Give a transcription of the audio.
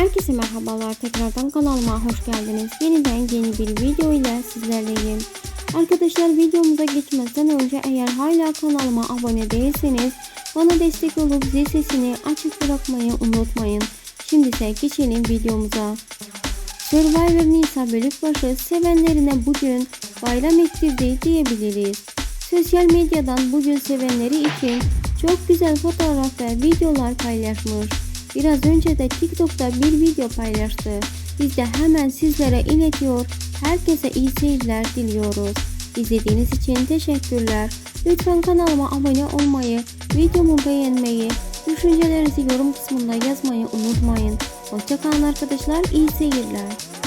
Herkese merhabalar tekrardan kanalıma hoş geldiniz. Yeniden yeni bir video ile sizlerleyim. Arkadaşlar videomuza geçmeden önce eğer hala kanalıma abone değilseniz bana destek olup zil sesini açık bırakmayı unutmayın. Şimdi ise geçelim videomuza. Survivor Nisa Bölükbaşı sevenlerine bugün bayram ettirdi diyebiliriz. Sosyal medyadan bugün sevenleri için çok güzel fotoğraf ve videolar paylaşmış. Biraz önce de TikTok'ta bir video paylaştı. Biz de hemen sizlere iletiyor. Herkese iyi seyirler diliyoruz. İzlediğiniz için teşekkürler. Lütfen kanalıma abone olmayı, videomu beğenmeyi, düşüncelerinizi yorum kısmında yazmayı unutmayın. Hoşçakalın arkadaşlar, iyi seyirler.